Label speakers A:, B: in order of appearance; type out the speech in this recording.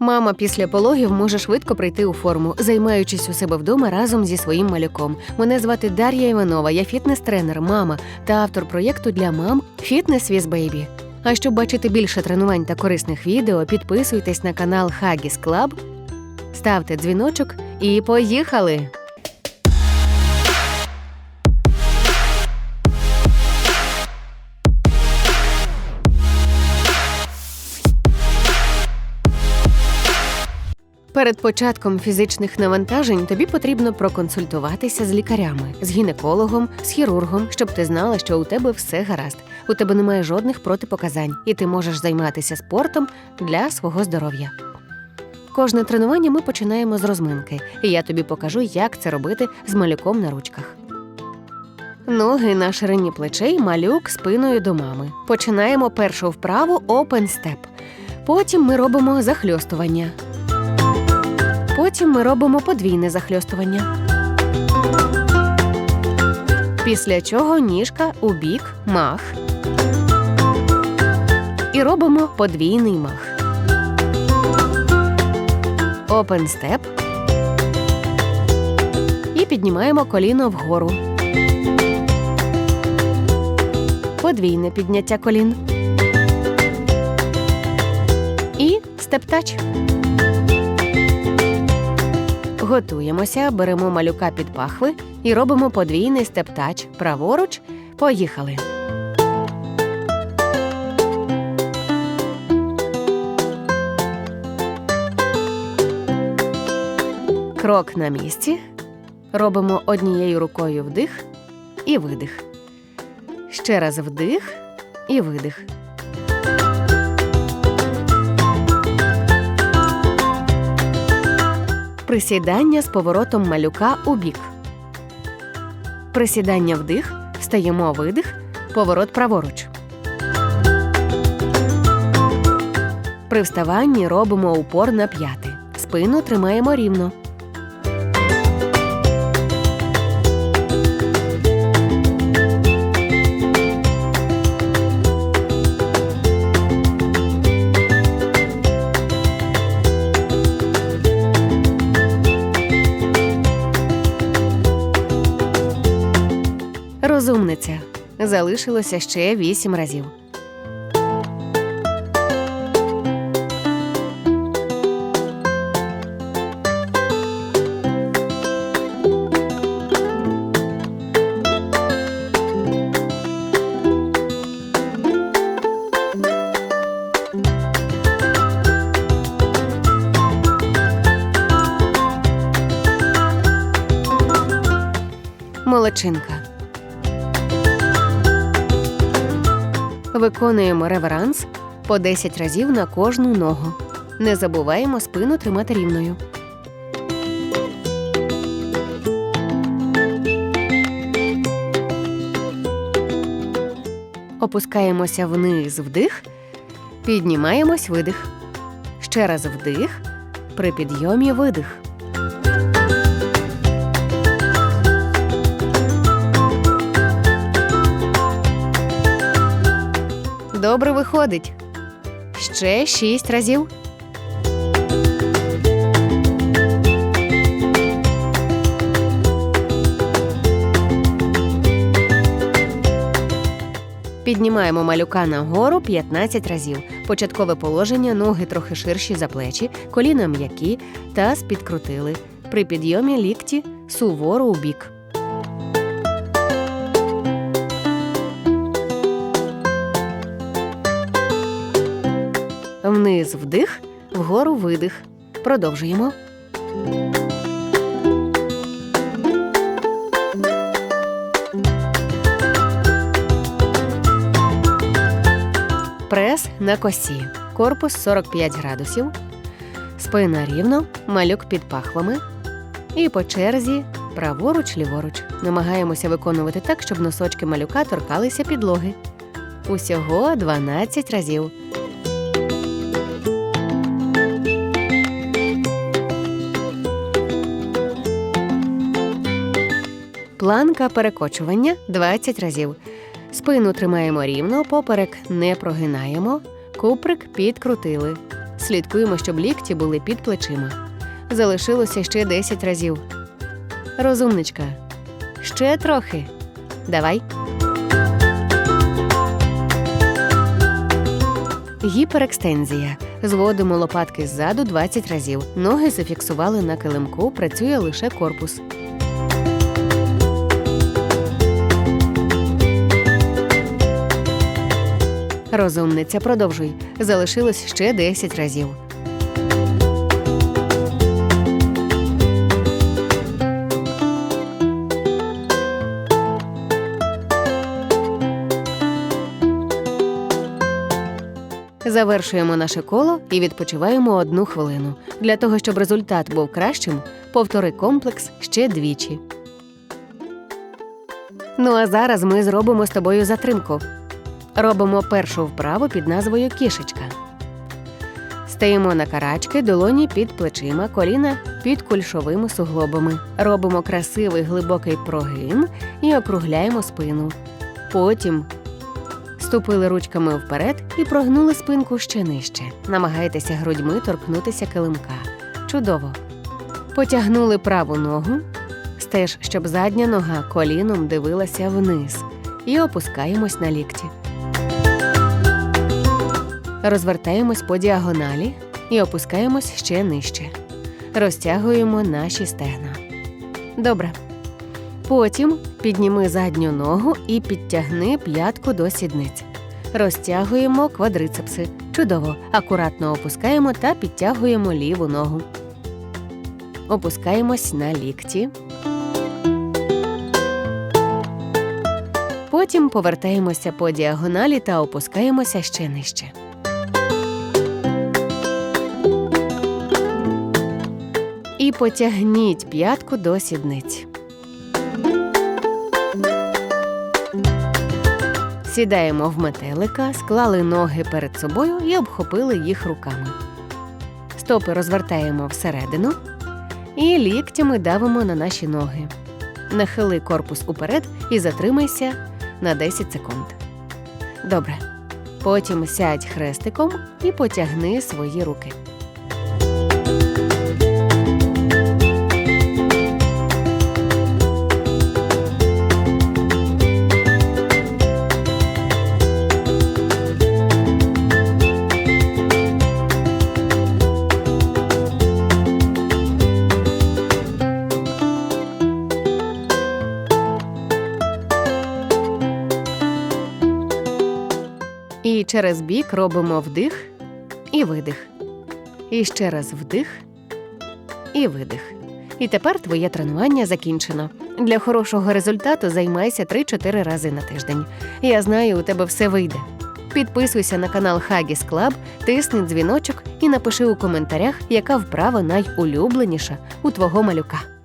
A: Мама після пологів може швидко прийти у форму, займаючись у себе вдома разом зі своїм малюком. Мене звати Дар'я Іванова, я фітнес-тренер, мама та автор проєкту для мам Фітнес Віз Бейбі. А щоб бачити більше тренувань та корисних відео, підписуйтесь на канал Хагіс Клаб, ставте дзвіночок і поїхали! Перед початком фізичних навантажень тобі потрібно проконсультуватися з лікарями, з гінекологом, з хірургом, щоб ти знала, що у тебе все гаразд. У тебе немає жодних протипоказань, і ти можеш займатися спортом для свого здоров'я. Кожне тренування ми починаємо з розминки, і я тобі покажу, як це робити з малюком на ручках. Ноги на ширині плечей, малюк спиною до мами. Починаємо першу вправу Open Step. Потім ми робимо захльостування. Потім ми робимо подвійне захльостування. Після чого ніжка у бік мах. І робимо подвійний мах. Open step. І піднімаємо коліно вгору. Подвійне підняття колін. І степ-тач. Готуємося, беремо малюка під пахви і робимо подвійний степ-тач праворуч. Поїхали. Крок на місці. Робимо однією рукою вдих і видих. Ще раз вдих і видих. Присідання з поворотом малюка у бік. Присідання вдих, стаємо видих, поворот праворуч. При вставанні робимо упор на п'яти. Спину тримаємо рівно. Розумниця. Залишилося ще вісім разів. Молодчинка. Виконуємо реверанс по 10 разів на кожну ногу. Не забуваємо спину тримати рівною. Опускаємося вниз вдих, піднімаємось видих. Ще раз вдих, при підйомі видих. Добре виходить. Ще шість разів. Піднімаємо малюка нагору 15 разів. Початкове положення, ноги трохи ширші за плечі, коліна м'які, таз підкрутили. При підйомі лікті суворо у бік. Вниз вдих, вгору видих. Продовжуємо. Прес на косі. Корпус 45 градусів. Спина рівно, малюк під пахвами. І по черзі праворуч, ліворуч. Намагаємося виконувати так, щоб носочки малюка торкалися підлоги. Усього 12 разів. Планка перекочування 20 разів. Спину тримаємо рівно, поперек не прогинаємо, куприк підкрутили. Слідкуємо, щоб лікті були під плечима. Залишилося ще 10 разів. Розумничка. Ще трохи. Давай. Гіперекстензія. Зводимо лопатки ззаду 20 разів. Ноги зафіксували на килимку, працює лише корпус. Розумниця, продовжуй. Залишилось ще 10 разів. Завершуємо наше коло і відпочиваємо одну хвилину. Для того, щоб результат був кращим, повтори комплекс ще двічі. Ну а зараз ми зробимо з тобою затримку. Робимо першу вправу під назвою кішечка. Стаємо на карачки, долоні під плечима, коліна під кульшовими суглобами. Робимо красивий глибокий прогин і округляємо спину. Потім ступили ручками вперед і прогнули спинку ще нижче. Намагайтеся грудьми торкнутися килимка. Чудово. Потягнули праву ногу. Стеж, щоб задня нога коліном дивилася вниз. І опускаємось на лікті. Розвертаємось по діагоналі і опускаємось ще нижче. Розтягуємо наші стегна. Добре. Потім підніми задню ногу і підтягни п'ятку до сідниць. Розтягуємо квадрицепси. Чудово. Акуратно опускаємо та підтягуємо ліву ногу. Опускаємось на лікті. Потім повертаємося по діагоналі та опускаємося ще нижче. І потягніть п'ятку до сідниць. Сідаємо в метелика, склали ноги перед собою і обхопили їх руками. Стопи розвертаємо всередину і ліктями давимо на наші ноги. Нахили корпус уперед і затримайся на 10 секунд. Добре. Потім сядь хрестиком і потягни свої руки. І через бік робимо вдих і видих. І ще раз вдих і видих. І тепер твоє тренування закінчено. Для хорошого результату займайся 3-4 рази на тиждень. Я знаю, у тебе все вийде. Підписуйся на канал Хагіс Клаб, тисни дзвіночок і напиши у коментарях, яка вправа найулюбленіша у твого малюка.